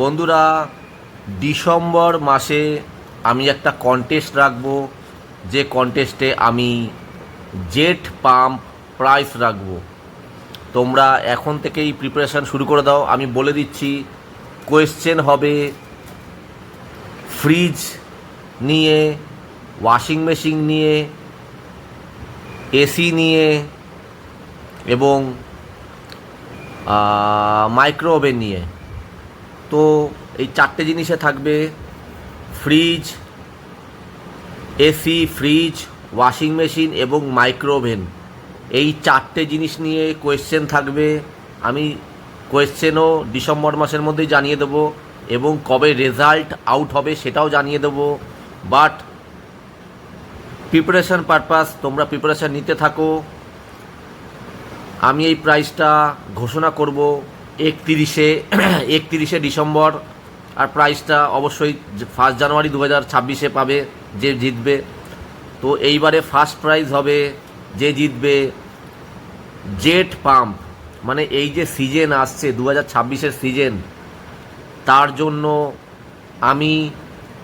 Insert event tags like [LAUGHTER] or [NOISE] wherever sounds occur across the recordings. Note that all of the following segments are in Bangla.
বন্ধুরা, ডিসেম্বর মাসে আমি একটা কন্টেস্ট রাখব। যে কন্টেস্টে আমি জেট পাম্প প্রাইস রাখব। তোমরা এখন থেকেই প্রিপারেশান শুরু করে দাও। আমি বলে দিচ্ছি কোয়েশ্চেন হবে ফ্রিজ নিয়ে ওয়াশিং মেশিন নিয়ে এসি নিয়ে এবং মাইক্রো ওভেন নিয়ে। তো এই চারটে জিনিসে থাকবে fridge AC fridge, washing machine এবং মাইক্রো ওভেন এই চারটে জিনিস নিয়ে কোয়েশ্চেন থাকবে। আমি কোয়েশ্চেনও ডিসেম্বর মাসের মধ্যেই জানিয়ে দেবো এবং কবে রেজাল্ট আউট হবে সেটাও জানিয়ে দেবো। বাট প্রিপারেশান পারপাস তোমরা প্রিপারেশান নিতে থাকো। আমি এই প্রাইসটা ঘোষণা করব। একতিরিশে [CLEARS THROAT] একতিরিশে ডিসেম্বর। আর প্রাইসটা অবশ্যই ফার্স্ট জানুয়ারি দু হাজার ছাব্বিশে পাবে, যে জিতবে। তো এইবারে ফার্স্ট প্রাইজ হবে যে জিতবে জেট পাম্প। মানে এই যে সিজন আসছে দু হাজার ছাব্বিশের সিজন তার জন্য আমি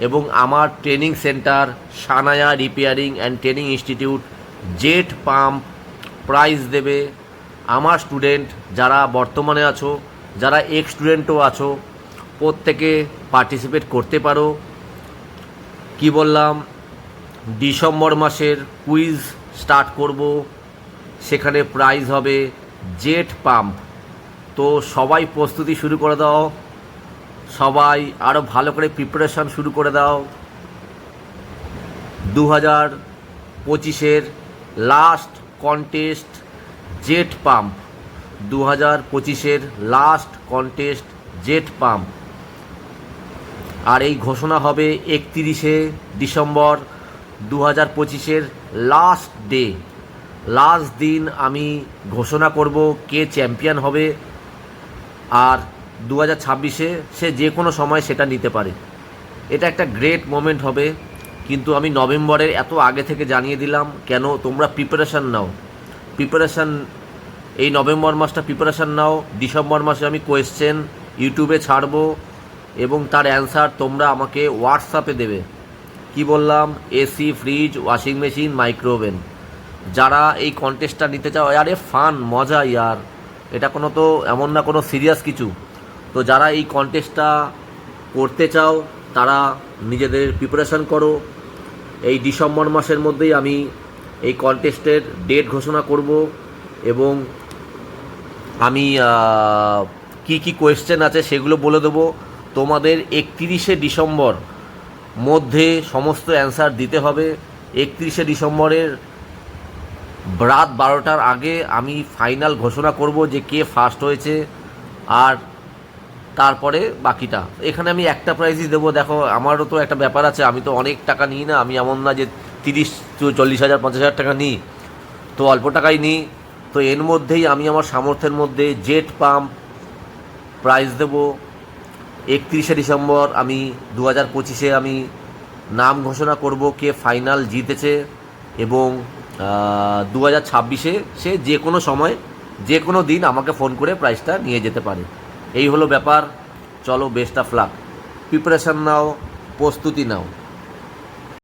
এবং আমার training centre Sanaya repairing and training institute jet pump prize দেবে। আমার স্টুডেন্ট যারা বর্তমানে আছো, যারা এক্স স্টুডেন্টও আছো, প্রত্যেকে পার্টিসিপেট করতে পারো। কি বললাম? ডিসেম্বর মাসের কুইজ স্টার্ট করব। সেখানে প্রাইজ হবে জেট পাম্প তো সবাই প্রস্তুতি শুরু করে দাও। সবাই আরও ভালো করে প্রিপারেশান শুরু করে দাও। দু হাজার পঁচিশের লাস্ট কন্টেস্ট জেট পাম্প। দু হাজার পঁচিশের লাস্ট কন্টেস্ট জেট পাম্প। আর এই ঘোষণা হবে একতিরিশে ডিসেম্বর দু হাজার পঁচিশের লাস্ট ডে লাস্ট দিন আমি ঘোষণা করব কে চ্যাম্পিয়ন হবে। আর দু হাজার ছাব্বিশে সে যে কোনো সময় সেটা নিতে পারে। এটা একটা গ্রেট মোমেন্ট হবে। কিন্তু আমি নভেম্বরের এত আগে থেকে জানিয়ে দিলাম, কেন তোমরা প্রিপারেশান নাও। প্রিপারেশান এই নভেম্বর মাসটা প্রিপারেশান নাও। ডিসেম্বর মাসে আমি কোয়েশ্চেন ইউটিউবে ছাড়বো এবং তার অ্যান্সার তোমরা আমাকে হোয়াটসঅ্যাপে দেবে। কি বললাম? AC fridge washing machine micro oven যারা এই কন্টেস্টটা নিতে চাও, আরে ফান মজা ইয়ার। এটা কোনো তো এমন না, কোনো সিরিয়াস কিছু। তো যারা এই কন্টেস্টটা করতে চাও, তারা নিজেদের প্রিপারেশান করো। এই ডিসেম্বর মাসের মধ্যেই আমি এই কন্টেস্টের ডেট ঘোষণা করব এবং আমি কি কি কোয়েশ্চেন আছে সেগুলো বলে দেবো। তোমাদের একত্রিশে ডিসেম্বর মধ্যে সমস্ত অ্যান্সার দিতে হবে। একত্রিশে ডিসেম্বরের রাত বারোটার আগে আমি ফাইনাল ঘোষণা করব যে কে ফার্স্ট হয়েছে আর তারপরে বাকিটা। এখানে আমি একটা প্রাইজই দেবো। দেখো, আমারও তো একটা ব্যাপার আছে। আমি তো অনেক টাকা নিই না। আমি এমন না যে তিরিশ চল্লিশ হাজার, পঞ্চাশ হাজার টাকা নিই। তো অল্প টাকাই নিই। তো এর মধ্যেই আমি আমার সামর্থ্যের মধ্যে জেট পাম্প প্রাইজ দেবো। একত্রিশে ডিসেম্বর আমি দু হাজার পঁচিশে আমি নাম ঘোষণা করব কে ফাইনাল জিতেছে এবং দু হাজার ছাব্বিশে সে যে কোনো সময়, যে কোনো দিন আমাকে ফোন করে প্রাইজটা নিয়ে যেতে পারে। এই হলো ব্যাপার। চলো বেস্ট অফ লাক প্রিপারেশান নাও, প্রস্তুতি নাও।